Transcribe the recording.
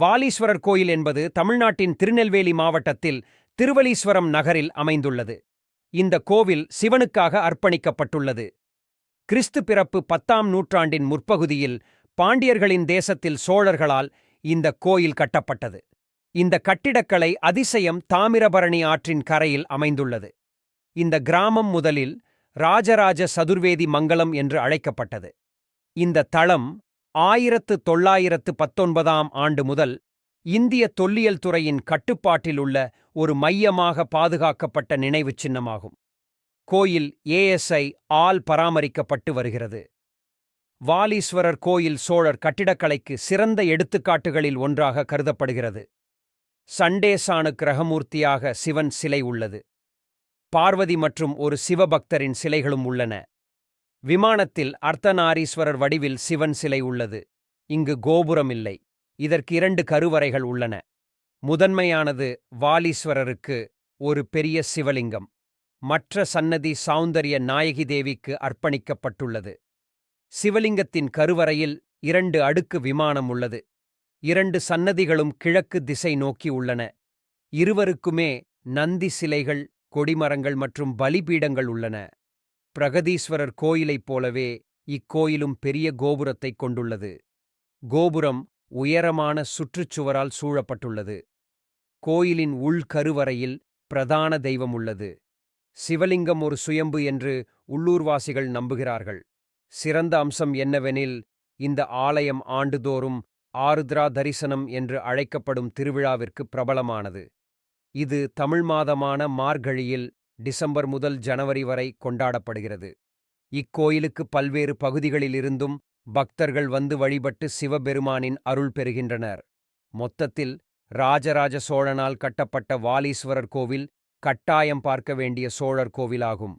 வாலீஸ்வரர் கோயில் என்பது தமிழ்நாட்டின் திருநெல்வேலி மாவட்டத்தில் திருவலீஸ்வரம் நகரில் அமைந்துள்ளது. இந்த கோவில் சிவனுக்காக அர்ப்பணிக்கப்பட்டுள்ளது. கிறிஸ்து பிறப்பு பத்தாம் நூற்றாண்டின் முற்பகுதியில் பாண்டியர்களின் தேசத்தில் சோழர்களால் இந்த கோயில் கட்டப்பட்டது. இந்த கட்டிடக்கலை அதிசயம் தாமிரபரணி ஆற்றின் கரையில் அமைந்துள்ளது. இந்த கிராமம் முதலில் ராஜராஜ சதுர்வேதி மங்கலம் என்று அழைக்கப்பட்டது. இந்த தளம் ஆயிரத்து தொள்ளாயிரத்து பத்தொன்பதாம் ஆண்டு முதல் இந்திய தொல்லியல் துறையின் கட்டுப்பாட்டில் உள்ள ஒரு மையமாக பாதுகாக்கப்பட்ட நினைவுச் சின்னமாகும். கோயில் ஏஎஸ்ஐ ஆல் பராமரிக்கப்பட்டு வருகிறது. வாலீஸ்வரர் கோயில் சோழர் கட்டிடக்கலைக்கு சிறந்த எடுத்துக்காட்டுகளில் ஒன்றாக கருதப்படுகிறது. சண்டேசானு கிரகமூர்த்தியாக சிவன் சிலை உள்ளது. பார்வதி மற்றும் ஒரு சிவபக்தரின் சிலைகளும் உள்ளன. விமானத்தில் அர்த்தநாரீஸ்வரர் வடிவில் சிவன் சிலை உள்ளது. இங்கு கோபுரம் இல்லை. இதற்கு இரண்டு கருவறைகள் உள்ளன. முதன்மையானது வாலீஸ்வரருக்கு ஒரு பெரிய சிவலிங்கம். மற்ற சன்னதி சௌந்தரிய நாயகி தேவிக்கு அர்ப்பணிக்கப்பட்டுள்ளது. சிவலிங்கத்தின் கருவறையில் இரண்டு அடுக்கு விமானம் உள்ளது. இரண்டு சன்னதிகளும் கிழக்கு திசை நோக்கி உள்ளன. இருவருக்குமே நந்தி சிலைகள் கொடிமரங்கள் மற்றும் பலிபீடங்கள் உள்ளன. பிரகதீஸ்வரர் கோயிலைப் போலவே இக்கோயிலும் பெரிய கோபுரத்தைக் கொண்டுள்ளது. கோபுரம் உயரமான சுற்றுச்சுவரால் சூழப்பட்டுள்ளது. கோயிலின் உள்கருவறையில் பிரதான தெய்வம் உள்ளது சிவலிங்கம் ஒரு சுயம்பு என்று உள்ளூர்வாசிகள் நம்புகிறார்கள். சிறந்த அம்சம் என்னவெனில் இந்த ஆலயம் ஆண்டுதோறும் ஆருத்ரா தரிசனம் என்று அழைக்கப்படும் திருவிழாவிற்கு பிரபலமானது. இது தமிழ் மாதமான மார்கழியில் டிசம்பர் முதல் ஜனவரி வரை கொண்டாடப்படுகிறது. இக்கோயிலுக்கு பல்வேறு பகுதிகளிலிருந்தும் பக்தர்கள் வந்து வழிபட்டு சிவபெருமானின் அருள் பெறுகின்றனர். மொத்தத்தில் ராஜராஜ சோழனால் கட்டப்பட்ட வாலீஸ்வரர் கோவில் கட்டாயம் பார்க்க வேண்டிய சோழர் கோவிலாகும்.